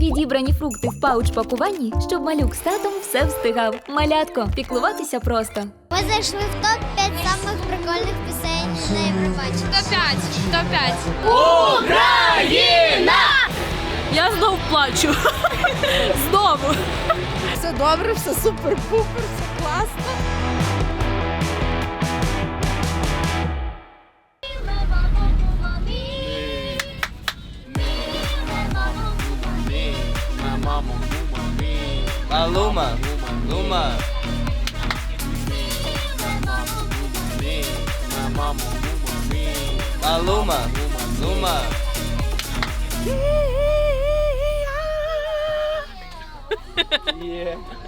Відібрані фрукти в пауч пакуванні, щоб малюк з татом все встигав. Малятко, піклуватися просто. Ми зайшли в топ-5 самих прикольних пісень на Євробаченні. Топ-5. Топ-5. Я знов плачу. Знову. Все добре, все супер-пупер, все класно. luma Luma. Luma. A Luma. Luma. Yeah.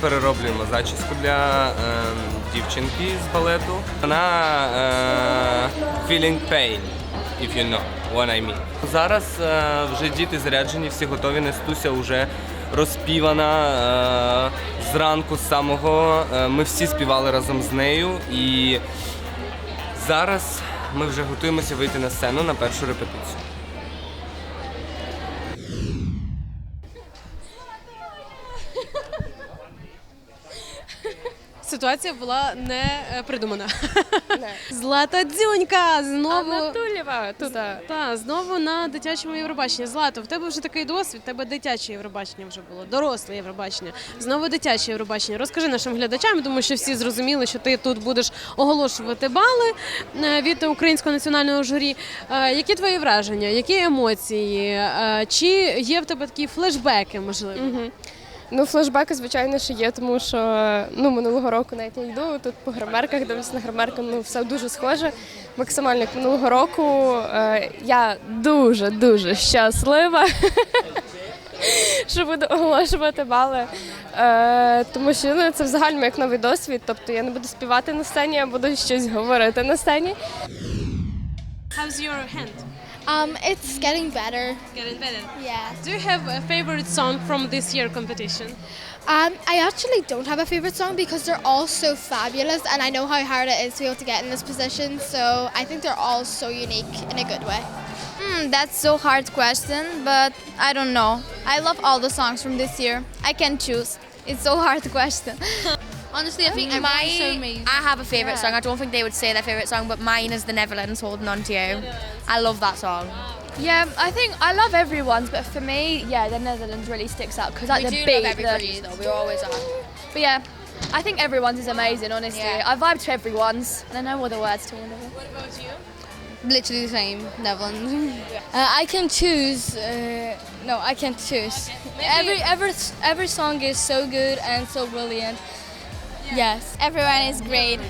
Перероблюємо зачіску для е, дівчинки з балету. Вона е, feeling pain, if you know what I mean. Зараз е, вже діти заряджені, всі готові. Нестуся вже розпівана е, зранку з самого. Е, ми всі співали разом з нею і зараз ми вже готуємося вийти на сцену на першу репетицію. Ситуація була не е, придумана. Злата дзюнька знову. Анатолєва тут. Та, знову на дитячому Євробаченні. Злато, в тебе вже такий досвід, в тебе дитяче Євробачення вже було, доросле Євробачення. Знову дитяче Євробачення. Розкажи нашим глядачам, тому що всі зрозуміли, що ти тут будеш оголошувати бали е, від українського національного журі. Е, Які твої враження, які емоції? Чи є в тебе такі флешбеки, можливо? Мгм. Ну, флешбеки, звичайно, що є, тому що ну, минулого року навіть я йду тут по гримерках, дивлюся на гримерку, ну все дуже схоже. Максимально як минулого року. Е, я дуже дуже щаслива, що буду оголошувати бали. Е, тому що ну, це взагалі як новий досвід. Тобто я не буду співати на сцені, я буду щось говорити на сцені. How's your hand? Um, it's getting better. Getting better. Yeah. Do you have a favorite song from this year competition? Um, I actually don't have a favorite song because they're all so fabulous, and I know how hard it is to be able to get in this position. So I think they're all so unique in a good way. Hmm, that's so hard question, but I don't know. I love all the songs from this year. I can choose. It's so hard question. Honestly, I think My, everyone's so amazing. I have a favourite song. I don't think they would say their favourite song, but mine is The Netherlands Holding On To You. I love that song. Yeah, I think I love everyone's, but for me, yeah, the Netherlands really sticks out because like we the do beat, love everybody's the, though. We always are. but yeah, I think everyone's is amazing. Honestly, Yeah. I vibe to everyone's, and I know all the words to all of them. What about you? Literally the same. Netherlands. Uh, I can choose. Uh, no, I can't choose. Every every every song is so good and so brilliant. Yes. Everyone is great.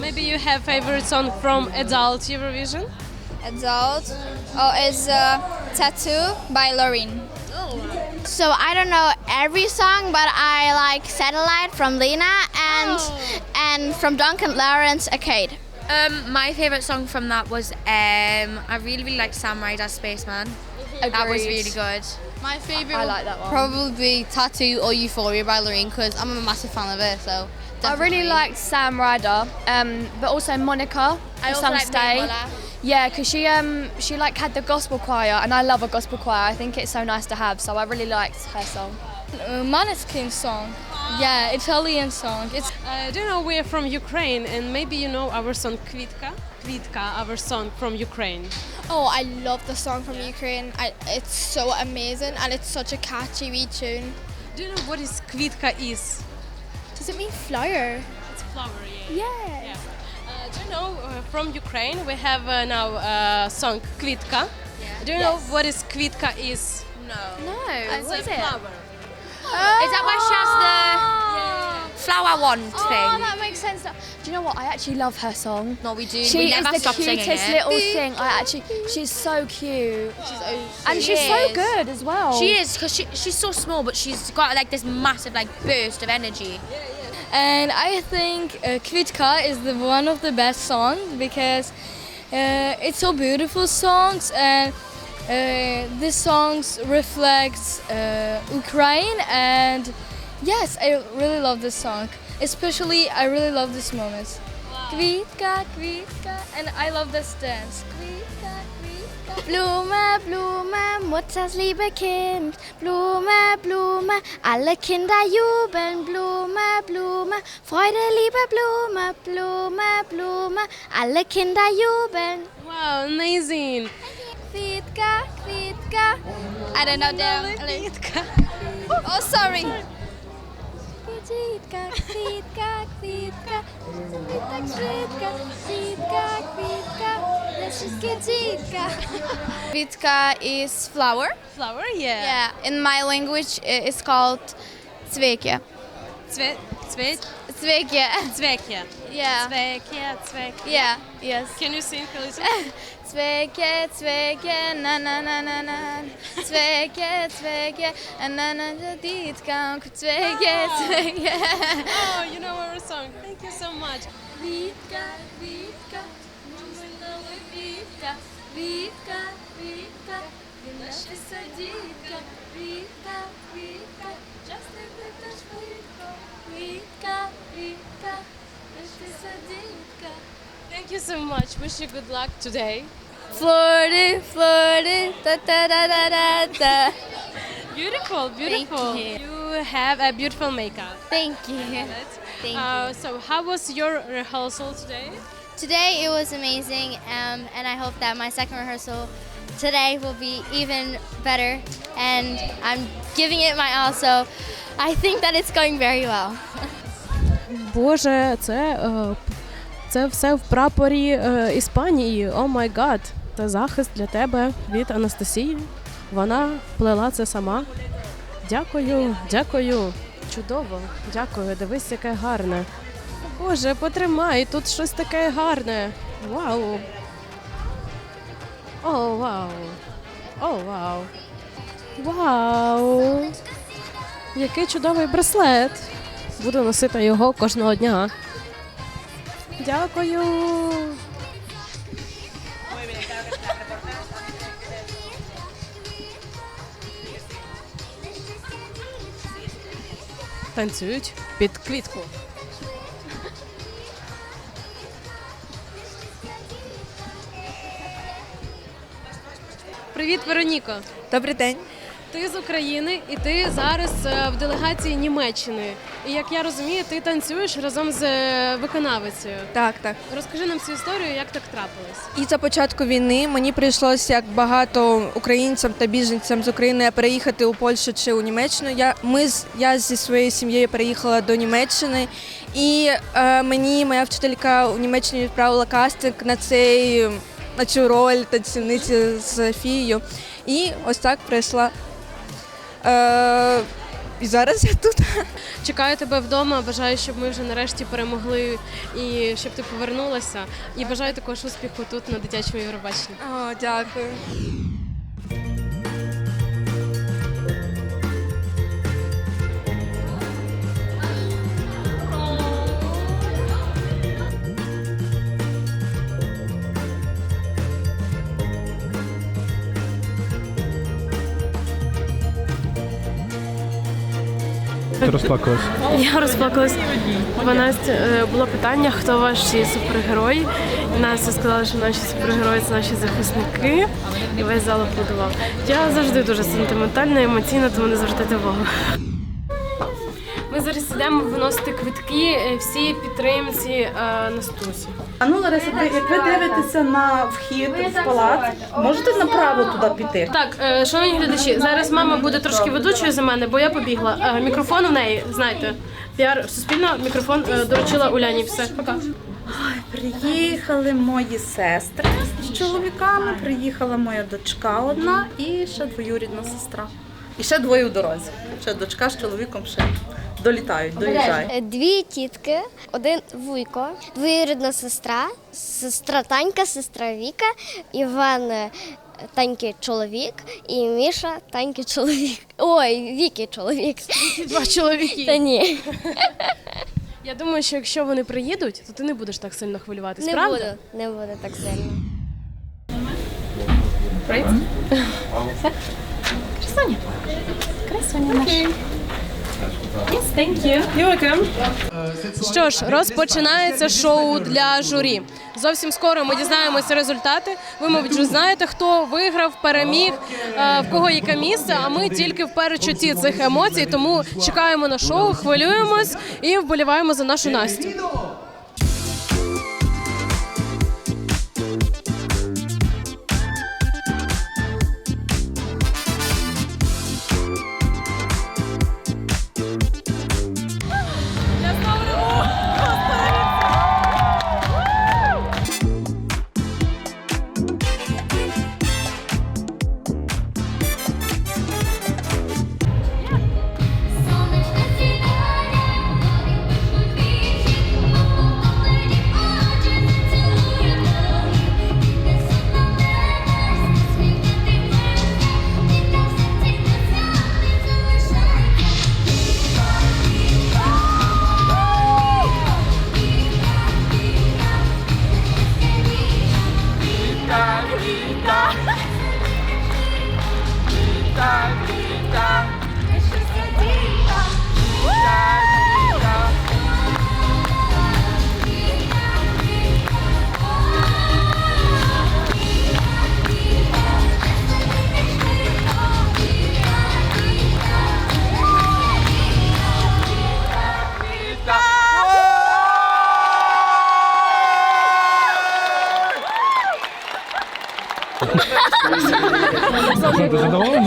Maybe you have favorite song from adult Eurovision? Adult. Oh, it's uh, Tattoo by Loreen. So I don't know every song, but I like Satellite from Lena and and from Duncan Lawrence Arcade. Um, my favourite song from that was um, I really really liked Sam Ryder's Spaceman. That was really good. My favorite. I like that one. Probably Tattoo or Euphoria by Loreen because I'm a massive fan of it. So I really liked Sam Ryder, um, but also Monica. I for also some like stay. Mola. Yeah, because she um she like had the gospel choir, and I love a gospel choir. I think it's so nice to have. So I really liked her song. Uh, Maneskin song. Yeah, Italian song. It's Uh, don't know we're from Ukraine and maybe you know our song Kvitka? Kvitka, our song from Ukraine. Oh, I love the song from Ukraine. I, it's so amazing and it's such a catchy wee tune. Do you know what is Kvitka is? Does it mean flower? It's flower, yeah. Yeah. Uh, do you know uh, from Ukraine we have uh, now uh, song Kvitka? Do you know what is Kvitka is? no. No. It's what a is it? Flower. Is that why she has the? flower one Oh, thing. Oh that makes sense. Do you know what? I actually love her song. No, we do. She we is never the stop singing cutest it. little thing. I actually, she's so cute. She's oh, and she's so is. good as well. She is because she, she's so small, but she's got like this massive like burst of energy. And I think uh, Kvitka is the one of the best songs because uh, it's so beautiful songs and uh, this songs reflects uh, Ukraine and yes, I really love this song. Especially, I really love this moment. Kvitka, Kvitka, and I love this dance. Kvitka, Kvitka. Blume, Blume, Mutters liebe Kind. Blume, Blume, alle Kinder jubeln. Blume, Blume, Freude, liebe Blume. Blume, Blume, alle Kinder jubeln. Wow, amazing! Fitka, Fitka. I don't know them. Fitka. Oh, sorry. Fitka, Fitka, Fitka. Fitka, Fitka, Fitka, Fitka. Is flower. Flower, yeah. Yeah. In my language, it's called Zveke. Zve, zve, Zveke. Zveke. Yeah. Zveke, Zveke. Yeah. Yes. Can you sing a? Zwecke, Zwecke, na na na na na. Zwecke, Zwecke, na na na ditka, Zwecke, Zwecke. Oh, you know our song. Thank you so much. Kvitka, Kvitka. Kvitka, Kvitka, Kvitka. Ти наша садітка. Квітка, квітка. Часто квітка швидко. Квітка, квітка. Наша садітка. Thank you so much. Wish you good luck today. Florida, Florida, da da da da da da. Beautiful, beautiful. you. have a beautiful makeup. Thank you. Thank Uh, so, how was your rehearsal today? Today it was amazing, um, and I hope that my second rehearsal today will be even better. And I'm giving it my all, so I think that it's going very well. Боже, це, е, це все в прапорі е, Іспанії. О май гад. Це захист для тебе від Анастасії. Вона плела це сама. Дякую, дякую. Чудово, дякую. Дивись, яке гарне. Боже, потримай, тут щось таке гарне. Вау. О, вау. О, вау. Вау. Який чудовий браслет. Буду носити його кожного дня. Дякую. Танцюють під квітку. Привіт, Вероніко. Добрий день. Ти з України і ти зараз е, в делегації Німеччини. І як я розумію, ти танцюєш разом з е, виконавицею. Так, так. Розкажи нам цю історію, як так трапилось. І за початку війни мені прийшлося, як багато українцям та біженцям з України, переїхати у Польщу чи у Німеччину. Я ми я зі своєю сім'єю переїхала до Німеччини, і е, мені моя вчителька у Німеччині відправила кастинг на цей на цю роль танцівниці з Фією. І ось так прийшла. Е, і зараз я тут. Чекаю тебе вдома. Бажаю, щоб ми вже нарешті перемогли і щоб ти повернулася. І бажаю також успіху тут на дитячому Євробаченні. О, дякую. Ти розплакалась. Я розплакалась. Бо Настя е, було питання, хто ваші супергерої. І Настя сказала, що наші супергерої це наші захисники. І весь зал аплодував. Я завжди дуже сентиментальна, емоційна, тому не звертайте увагу. Ми зараз йдемо виносити квитки е, всій підтримці е, Настусі. А ну, Лариса, ви- як ви дивитеся на вхід в палац, можете направо туди піти? Так, е, шановні глядачі, зараз мама буде трошки ведучою за мене, бо я побігла. Е, Мікрофон у неї, знаєте, піар Суспільна, мікрофон е, доручила Уляні. Все, пока. Приїхали мої сестри з чоловіками, приїхала моя дочка одна і ще двоюрідна сестра. І ще двоє у дорозі. Ще дочка з чоловіком, ще Долітають, доїжджають. Е, Дві тітки, один вуйко, двоюрідна сестра, сестра Танька, сестра Віка, Іван е, Таньки чоловік і Міша Таньки чоловік. Ой, Віки чоловік. Два чоловіки. Та ні, Я думаю, що якщо вони приїдуть, то ти не будеш так сильно хвилюватись, не правда? буду, не буду так сильно. Що ж, розпочинається шоу для журі. Зовсім скоро ми дізнаємося результати. Ви, мабуть, вже знаєте, хто виграв, переміг, е, в кого яке місце. А ми тільки в перечутті цих емоцій, тому чекаємо на шоу, хвилюємось і вболіваємо за нашу Настю. Ти задоволена?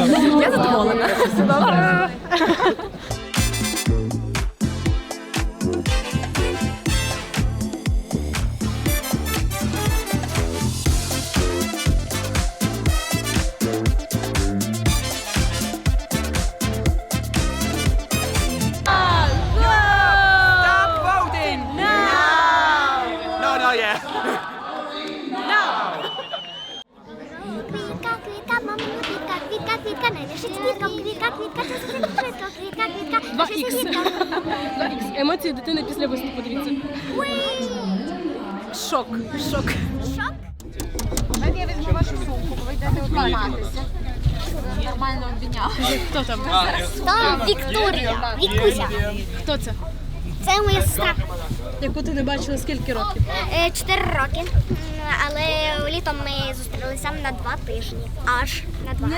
Емоції дитини після виступу. Дивіться. Шок, шок. Шок? Я відбувашу сумку, ви йдете отримали. Нормального дня. Хто там? Там Вікторія, Вікуся. Хто це? Це моя сестра. Яку ти не бачила скільки років? Е, Чотири роки. Але літом ми зустрілися на два тижні. Аж на два.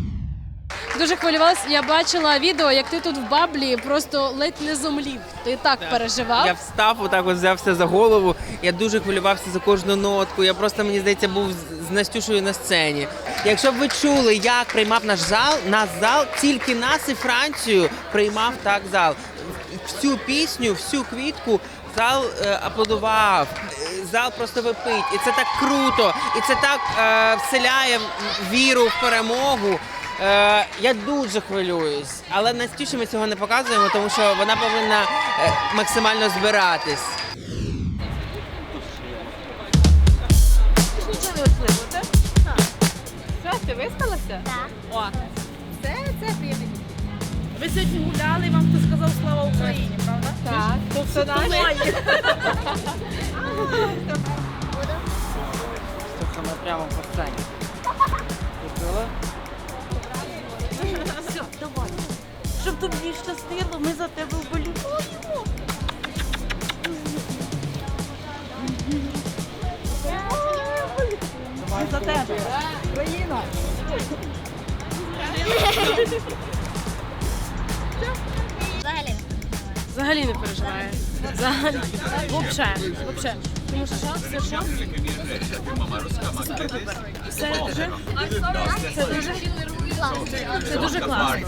Дуже хвилювалася. Я бачила відео, як ти тут в баблі просто ледь не зомлів. Ти так переживав. Я встав, отак от взявся за голову. Я дуже хвилювався за кожну нотку. Я просто, мені здається, був з- Настюшею на сцені. Якщо б ви чули, як приймав наш зал, наш зал, тільки нас і Францію приймав так зал. Всю пісню, всю квітку. Зал е, аплодував, зал просто випить. І це так круто, і це так е, вселяє віру в перемогу. Е, я дуже хвилююсь, але Настюші ми цього не показуємо, тому що вона повинна е, максимально збиратись. Все, ти виспалася? Так. О, це, це. Ви сьогодні гуляли, і вам хтось сказав слава Україні, правда? Так. То все наше. Ми прямо по сцені. Все, давай. Щоб тобі щастило, ми за тебе вболіваємо. Ми за тебе. Україна. Взагалі. Взагалі не переживає. Взагалі. Вообще. Тому що? Все що? Це супер-пупер. Це дуже. Це дуже. Це дуже класно.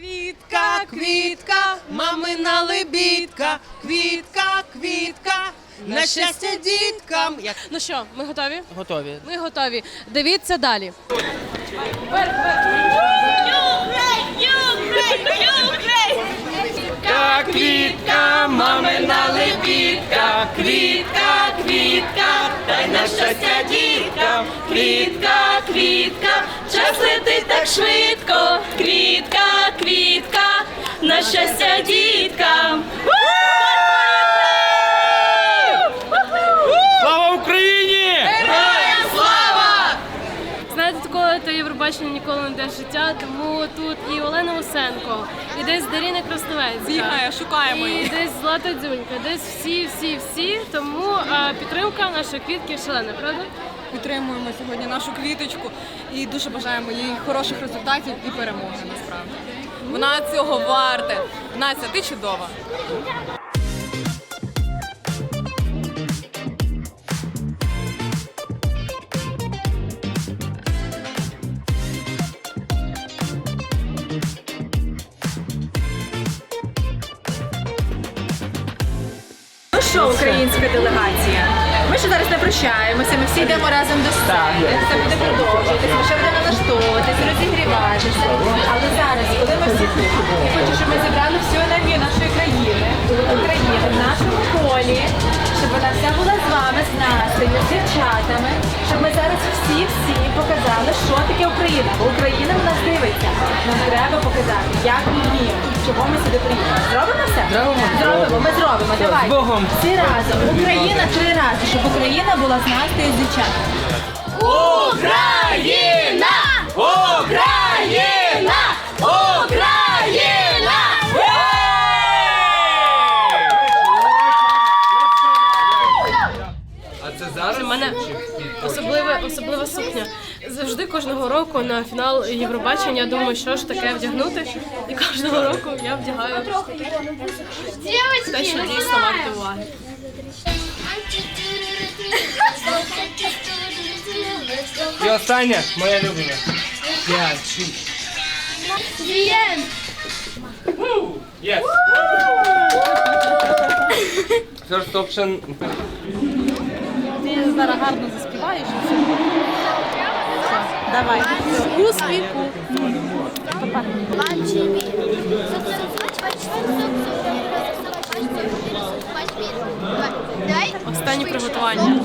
Квітка, квітка, мамина лебідка, квітка, квітка, на щастя діткам. Як Ну що, ми готові? готові? Ми готові. Дивіться далі. Квітка, мамина лебідка, квітка, квітка, дай на щастя дітка, квітка, квітка, час летить так швидко, квітка, квітка, на щастя діткам. Слава Україні! Героям слава! Знаєте, такого то Євробачення ніколи не йде життя, тому тут і Олена Усенко, і десь Даріна Красновецька. Бігає, шукаємо І десь Злата Дзюнька, десь всі, всі, всі. Тому а, підтримка нашої квітки шалена, правда? Підтримуємо сьогодні нашу квіточку і дуже бажаємо їй хороших результатів і перемоги насправді. Вона цього варте. Настя, ти чудова. Що, українська делегація? Ми ще зараз не прощаємося, ми всі йдемо разом до сцени. Це буде продовжуватися, ми ще будемо налаштовуватись, розігріватися. Але зараз, коли ми всі тут, я хочу, щоб ми зібрали всю енергію нашої країни, України, в нашому полі, щоб вона вся була з вами, з Настею, з дівчатами, щоб ми зараз всі-всі показали, що таке Україна. Бо Україна в нас дивиться. Нам треба показати, як ми вміємо, чого ми сюди приїхали. Зробимо все? Зробимо. Зробимо, ми зробимо. Давай. Богом. Всі разом. Україна три рази, щоб Україна була з Настею з дівчатами. Україна! Україна! Це зараз? У мене особлива, особлива сукня. Завжди кожного року на фінал Євробачення я думаю, що ж таке вдягнути. І кожного року я вдягаю те, що дійсно варто уваги. І останнє, моя любима. П'ять, шість. Yes. First option. Зараз гарно заспіваєш і все. Давай. Успіху. Останні приготування.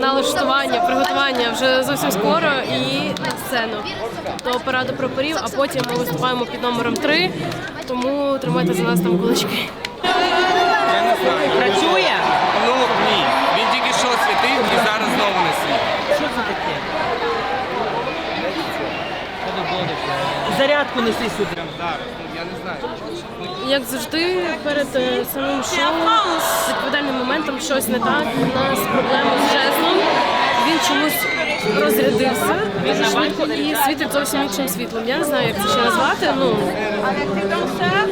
Налаштування, приготування вже зовсім скоро і на сцену до параду прапорів, а потім ми виступаємо під номером 3, тому тримайте за нас там кулачки. Я не знаю. Працює? Ну ні. Він тільки що світив і зараз знову не світить. Що це таке? Зарядку неси сюди. Я не знаю. Як завжди, перед е, самим шоу з відповідальним моментом щось не так. У нас проблема з жезлом. Він чомусь розрядився дуже швидко і світить зовсім іншим світлом. Я не знаю, як це ще назвати. Ну Все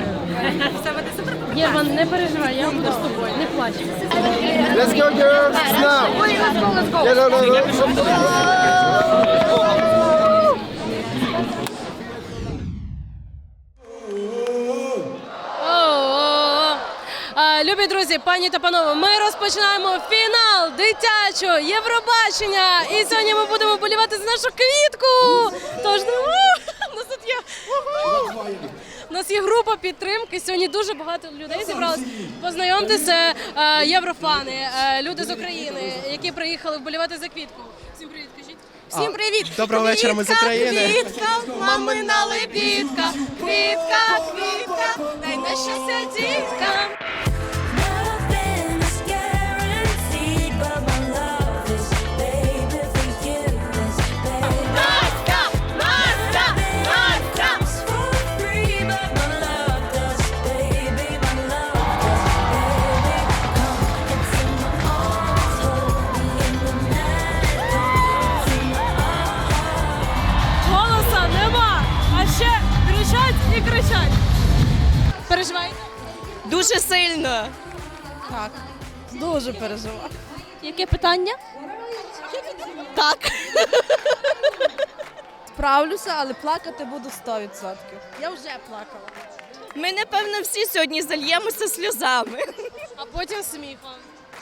буде супер. Єва, не переживай, я буду з тобою, не плач. Let's go, girls! Now! Yeah, no, no, no. Любі друзі, пані та панове, ми розпочинаємо фінал дитячого Євробачення. І сьогодні ми будемо болівати за нашу квітку. Тож ну, нас тут є У нас є група підтримки. Сьогодні дуже багато людей зібралось. Познайомтеся, е, єврофани, е, люди з України, які приїхали вболівати за квітку. Всім привіт, кажіть. Всім привіт! Доброго вечора, ми з України. Квітка, мамина лебідка, квітка, квітка, дай на щастя дітка. Дуже переживаю. Яке питання? Так. Справлюся, але плакати буду 100%. Я вже плакала. Ми, напевно, всі сьогодні зальємося сльозами, А потім сміхом.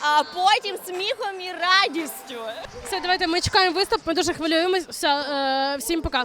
а потім сміхом і радістю. Все, давайте ми чекаємо виступ, ми дуже хвилюємось. Все, е, всім пока.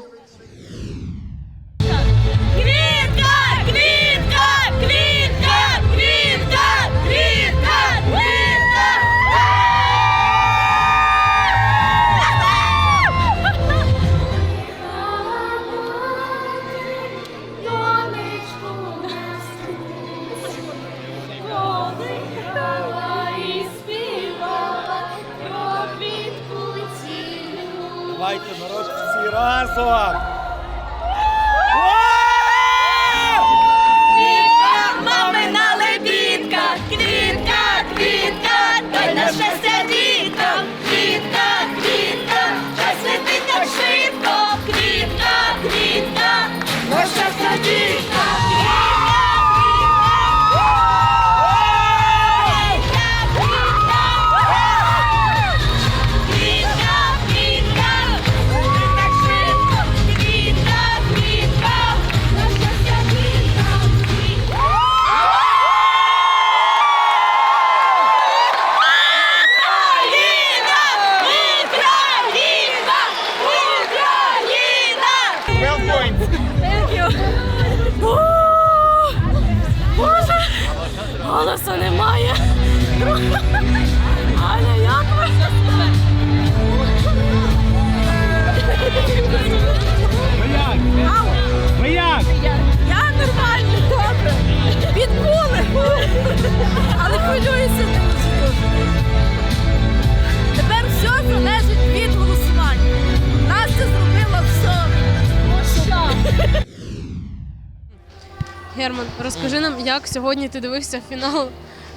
Розкажи як сьогодні ти дивився фінал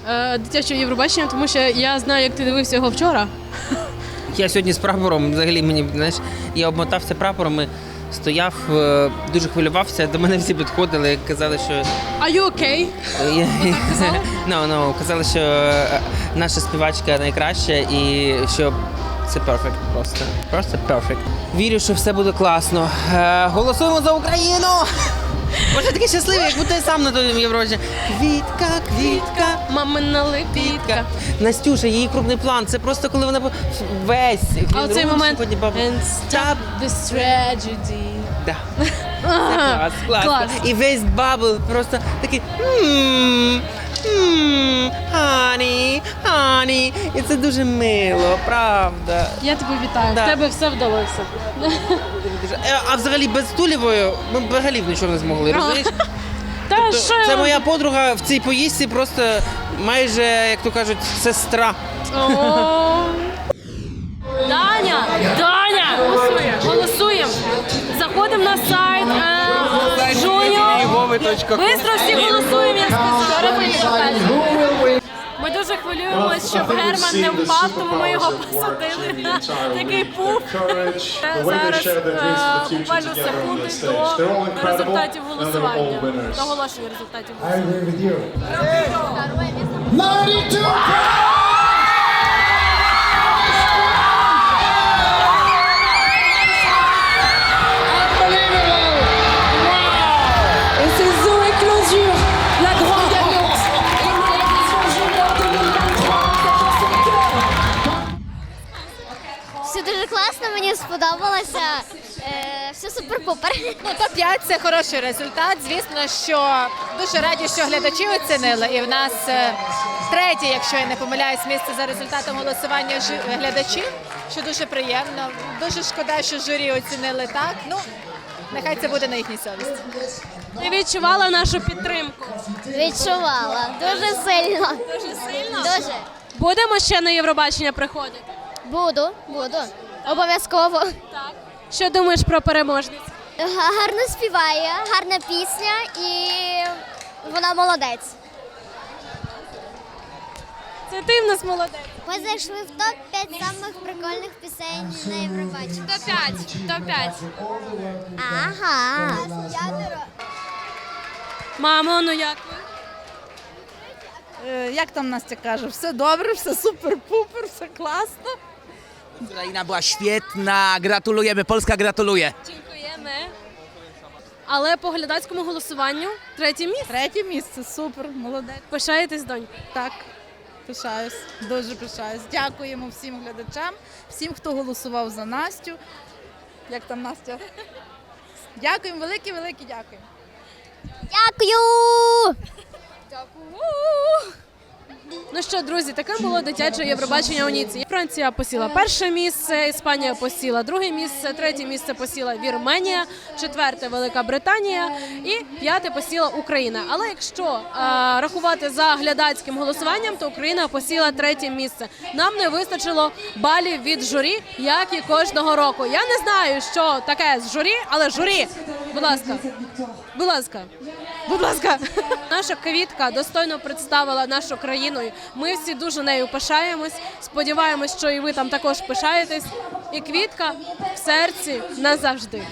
е, дитячого Євробачення, тому що я знаю, як ти дивився його вчора. Я сьогодні з прапором, взагалі мені знаєш, я обмотався прапором, стояв, е, дуже хвилювався. До мене всі підходили, казали, що Are you okay? Я- no, no, казали, що е, наша співачка найкраща і що це перфект просто. Просто перфект. Вірю, що все буде класно. Е, голосуємо за Україну! Боже, такий щасливий, як будто я сам на тому Євробаченні. Квітка, квітка. Мамина лепітка. Настюша, її крупний план. Це просто коли вона весь. А оцей момент And stop this tragedy. Да. Це клас, клас. Клас. І весь бабл просто такий. «М, м, Хані, хані. І це дуже мило, правда. Я тебе вітаю. Да. В тебе все вдалося. Е, А взагалі без Тулєвої ми б взагалі б нічого не змогли. Розумієш? Та Тобто що Це моя подруга в цій поїздці просто майже, як то кажуть, сестра. О. Даня! Даня! Жуню. Бистро всі голосуємо, я сказала. Ми дуже хвилюємось, щоб Герман не впав, тому ми його посадили на такий пуф. Е, Зараз е, буквально секунди до результатів голосування. Оголошення результатів голосування. agree with you. 92 сподобалося. Е, все супер-пупер. Ну, топ-5 це хороший результат. Звісно, що дуже раді, що глядачі оцінили. І в нас е, третє, якщо я не помиляюсь, місце за результатом голосування жи- глядачів, що дуже приємно. Дуже шкода, що журі оцінили так. Ну, нехай це буде на їхній совісті. Ти відчувала нашу підтримку. Відчувала. Дуже сильно. Дуже сильно? Дуже. Будемо ще на Євробачення приходити. Буду, буду. Обов'язково. Що думаєш про переможність? Га- Гарно співає, гарна пісня і вона молодець. Це ти в нас молодець. Ми зайшли в топ-5 самих прикольних пісень на Євробаченні. Топ-5, топ-5. Ага. Мамо, ну як ви? Е, Як там Настя каже, все добре, все супер-пупер, все класно. Ukraina była świetna, gratulujemy, Polska gratuluje. Дякуємо. Але по глядацькому голосуванню третє місце. Третє місце, супер, молодець. Пишаєтесь, донька? Так, пишаюсь, дуже пишаюсь. Дякуємо всім глядачам, всім, хто голосував за Настю. Як там Настя? Дякуємо, велике, велике дякую. Дякую! Ну що, друзі, таке було дитяче Євробачення у Ніці. Франція посіла перше місце, Іспанія посіла друге місце, третє місце посіла Вірменія, четверте Велика Британія і п'яте посіла Україна. Але якщо е, рахувати за глядацьким голосуванням, то Україна посіла третє місце. Нам не вистачило балів від журі, як і кожного року. Я не знаю, що таке з журі, але журі, будь ласка, будь ласка. Будь ласка, наша квітка достойно представила нашу країну. Ми всі дуже нею пишаємось. Сподіваємось, що і ви там також пишаєтесь. І квітка в серці назавжди.